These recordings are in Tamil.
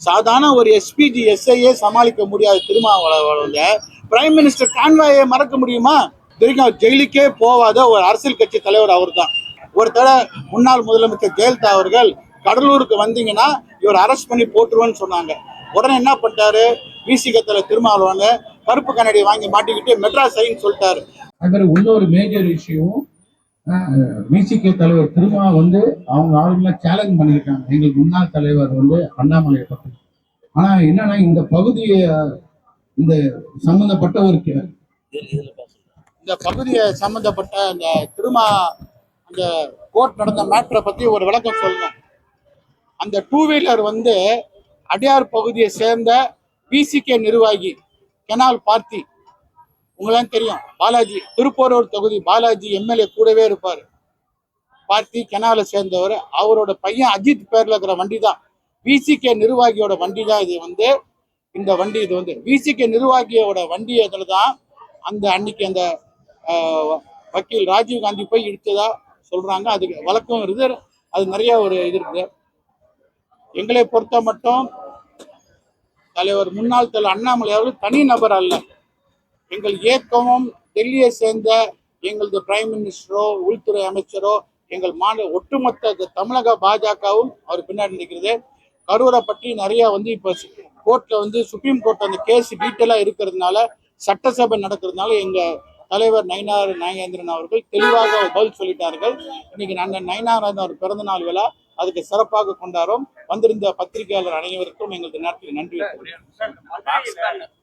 சாதாரண ஒரு எஸ்பிஜி எஸ்ஐயே சமாளிக்க முடியாத திருமாவளவன் பிரைம் மினிஸ்டர் கான்வாயை மறக்க முடியுமா? தெரியும்? ஜெயிலுக்கே போவாத ஒரு அரசியல் கட்சி தலைவர் அவர் தான் ஒரு தடவை முன்னாள் முதலமைச்சர் ஜெயலலிதா அவர்கள் கடலூருக்கு வந்தீங்கன்னா இவர் அரெஸ்ட் பண்ணி போட்டுருவேன்னு சொன்னாங்க. உடனே என்ன பண்ணிட்டாரு? விசிகத்தில் திருமாவளவன் கருப்பு கண்ணாடி வாங்கி மாட்டிக்கிட்டு மெட்ராஸ் ஐன்னு சொல்லிட்டாரு. அது மாதிரி இன்னொரு மேஜர் இஷ்யூ பிசிகே தலைவர் திருமா வந்து அவங்க ஆளுங்களை சேலஞ்ச் பண்ணியிருக்காங்க. எங்களுக்கு முன்னாள் தலைவர் வந்து அண்ணாமலை பற்றி ஆனா என்னன்னா இந்த பகுதியை இந்த சம்பந்தப்பட்ட ஒரு இந்த பகுதியை சம்பந்தப்பட்ட அந்த திருமா அந்த கோர்ட் நடந்த மேட்ரை பத்தி ஒரு விளக்கம் சொல்லணும். அந்த டூ வீலர் வந்து அடையார் பகுதியை சேர்ந்த பிசிகே நிர்வாகி கெனால் பார்த்தி உங்களாம் தெரியும் பாலாஜி திருப்போரூர் தொகுதி பாலாஜி எம்எல்ஏ கூடவே இருப்பார். பார்த்தி கெனால சேர்ந்தவர். அவரோட பையன் அஜித் பேர்ல இருக்கிற வண்டி தான் விசிகே நிர்வாகியோட வண்டி தான் இது வந்து. இந்த வண்டி இது வந்து. விசிகே நிர்வாகியோட வண்டி இதில் தான் அந்த அன்னைக்கு அந்த வக்கீல் ராஜீவ் காந்தி போய் இடிச்சதா சொல்றாங்க. அதுக்கு வழக்கம் இருக்குது அது நிறைய ஒரு இது இருக்குது. எங்களை பொறுத்த மட்டும் தலைவர் முன்னாள் தலைவர் அண்ணாமலை அவர்கள் தனி நபர் அல்ல. எங்கள் இயக்கமும் டெல்லியை சேர்ந்த எங்களது பிரைம் மினிஸ்டரோ உள்துறை அமைச்சரோ எங்கள் மாநில ஒட்டுமொத்த தமிழக பாஜகவும் அவர் பின்னாடி நிற்கிறது. கரூரை பற்றி நிறையா வந்து இப்போ கோர்ட்டில் வந்து சுப்ரீம் கோர்ட் அந்த கேஸ் டீட்டெயிலாக இருக்கிறதுனால சட்டசபை நடக்கிறதுனால எங்கள் தலைவர் நயினார் நாகேந்திரன் அவர்கள் தெளிவாக பதில் சொல்லிட்டார்கள். இன்னைக்கு நாங்கள் நயினார் அவர் பிறந்த நாள் விழா. அதுக்கு சிறப்பாக கொண்டாடுறோம் வந்திருந்த பத்திரிகையாளர் அனைவருக்கும் எங்களது நேரத்தில் நன்றி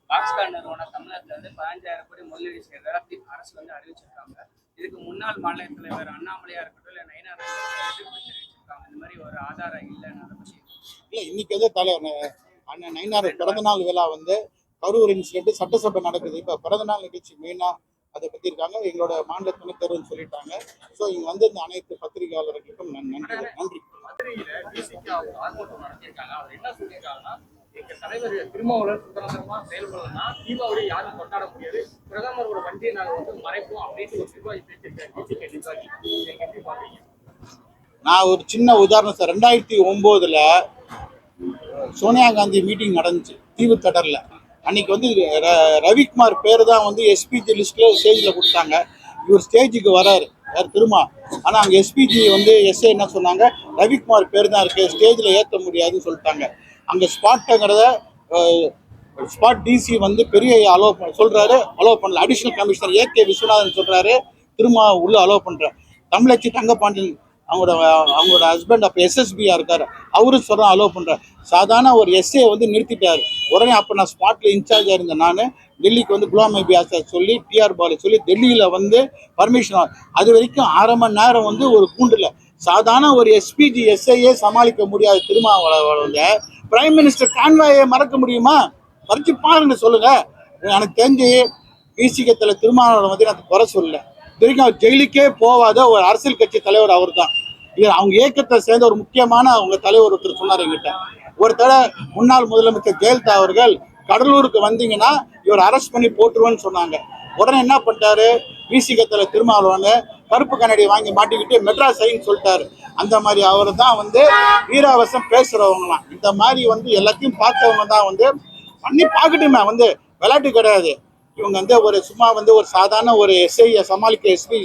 பாக்ஸ்கான் நிறுவனம் தமிழகத்துல வந்து பதினஞ்சாயிரம் கோடி முதலீடு செய்யறதா அரசு வந்து அறிவிச்சிருக்காங்க. இதுக்கு முன்னாள் மாநில தலைவர் அண்ணாமலையா இருக்கட்டும் இல்ல நயினார் தெரிவிச்சிருக்காங்க இந்த மாதிரி ஒரு ஆதாரம் இல்லைன்னு அதை பத்தி இல்லை இன்னைக்கு எது தலைவர் அண்ணன் நயினார் பிறந்தநாள் விழா வந்து கரூர் இன்சிடென்ட் சட்டசபை நடக்குது. இப்போ பிறந்தநாள் நிகழ்ச்சி மெயினாக அதை பற்றி இருக்காங்க. எங்களோட மாநில துணைத் தலைவர்னு சொல்லிட்டாங்க. ஸோ இங்கே வந்திருந்த அனைத்து பத்திரிகையாளர்களுக்கும் நன்- நன்றி நன்றி. தலைவர் திருமாவளர் சுதந்திரமா செயல்படலன்னா தீபாவளி யாரும் கொண்டாட முடியாது. பிரதமர் ஒரு வண்டியை நாங்கள் வந்து மறைப்போம் அப்படின்னு ஒரு நிர்வாகி பேசியிருக்காரு. பிசிகே நிர்வாகி. நான் ஒரு சின்ன உதாரணம் சார். ரெண்டாயிரத்தி ஒம்போதுல சோனியா காந்தி மீட்டிங் நடந்துச்சு. தீவு தடரில். அன்னைக்கு வந்து ரவிக்குமார் பேர் தான் வந்து எஸ்பிஜி லிஸ்ட்ல ஸ்டேஜில் கொடுத்தாங்க. இவர் ஸ்டேஜுக்கு வராரு. யார் திருமா? ஆனால் அங்கே எஸ்பிஜி வந்து எஸ்ஏ என்ன சொன்னாங்க? ரவிக்குமார் பேர் தான் இருக்கு. ஸ்டேஜில் ஏற்ற முடியாதுன்னு சொல்லிட்டாங்க. அங்கே ஸ்பாட்டுங்கிறத ஸ்பாட் டிசி வந்து பெரிய அலோவ் பண்ண சொல்றாரு அலோவ் பண்ணல. Additional commissioner A K Viswanathan சொல்கிறாரு திரும்ப உள்ள அலோவ் பண்ணுறேன் தமிழச்சி தங்கப்பாண்டியன் அவங்களோட அவங்களோட ஹஸ்பண்ட் அப்போ எஸ்எஸ்பியாக இருக்கார். அவரும் சொல்ற அலோவ் பண்ணுறேன் சாதாரண ஒரு எஸ்ஏ வந்து நிறுத்திட்டார். உடனே அப்போ நான் ஸ்பாட்டில் இன்சார்ஜாக இருந்தேன் நான். டெல்லிக்கு வந்து குலாம் நபி ஆசாத் சொல்லி டிஆர் பாலு சொல்லி டெல்லியில் வந்து பர்மிஷன் அது வரைக்கும் அரை மணி நேரம் வந்து ஒரு கூண்டில். சாதாரண ஒரு எஸ்பிஜி எஸ்ஐயே சமாளிக்க முடியாத திருமாவளவங்க பிரைம் மினிஸ்டர் கான்வாயை மறக்க முடியுமா? மறைச்சு பாருங்க சொல்லுங்க. எனக்கு தெரிஞ்சு விசிகத்தில் திருமாவளவன் வந்து நான் குறை சொல்லல. இதுவரைக்கும் அவர் ஜெயிலுக்கே போவாத ஒரு அரசியல் கட்சி தலைவர் அவர் தான் இது அவங்க இயக்கத்தை சேர்ந்த ஒரு முக்கியமான அவங்க தலைவர் ஒருத்தர் சொன்னார் எங்கிட்ட ஒரு தடவை முன்னாள் முதலமைச்சர் ஜெயலலிதா அவர்கள் கடலூருக்கு வந்தீங்கன்னா இவர் அரெஸ்ட் பண்ணி போட்டுருவேன்னு சொன்னாங்க. உடனே என்ன பண்ணிட்டாரு? விசிகத்தில் திருமாவளவன் கருப்பு கண்ணாடி வாங்கி மாட்டிக்கிட்டு மெட்ராஸ் ஐன்னு சொல்லிட்டாரு. அந்த மாதிரி அவர் தான் வந்து வீராவசம் பேசுறவங்களாம். இந்த மாதிரி வந்து எல்லாத்தையும் பார்த்தவங்க தான் வந்து பண்ணி பார்க்கட்டுமே வந்து விளையாட்டு கிடையாது. இவங்க வந்து ஒரு சும்மா வந்து ஒரு சாதாரண ஒரு எஸ்ஐயை சமாளிக்க எஸ்பி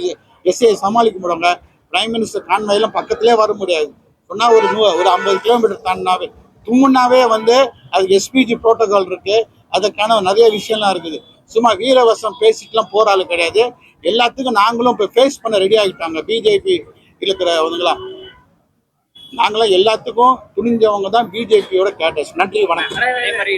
எஸ்ஐயை சமாளிக்க முடியவங்க பிரைம் மினிஸ்டர் கான்வாயெல்லாம் பக்கத்திலே வர முடியாது. சொன்னால் ஒரு நூ ஒரு ஐம்பது கிலோமீட்டர் தாண்டினாவே தும்முன்னாவே வந்து அதுக்கு எஸ்பிஜி ப்ரோட்டோகால் இருக்குது அதுக்கான நிறைய விஷயம்லாம் இருக்குது. சும்மா வீரவசம் பேசிட்டுலாம் போகிற ஆளு கிடையாது. எல்லாத்துக்கும் நாங்களும் இப்போ ஃபேஸ் பண்ண ரெடி ஆகிட்டாங்க. பிஜேபி இருக்கிறவங்களாம் நாங்களாம் எல்லாத்துக்கும் துணிஞ்சவங்க தான் பிஜேபியோட கேட்டஸ் நன்றி வணக்கம். அதே மாதிரி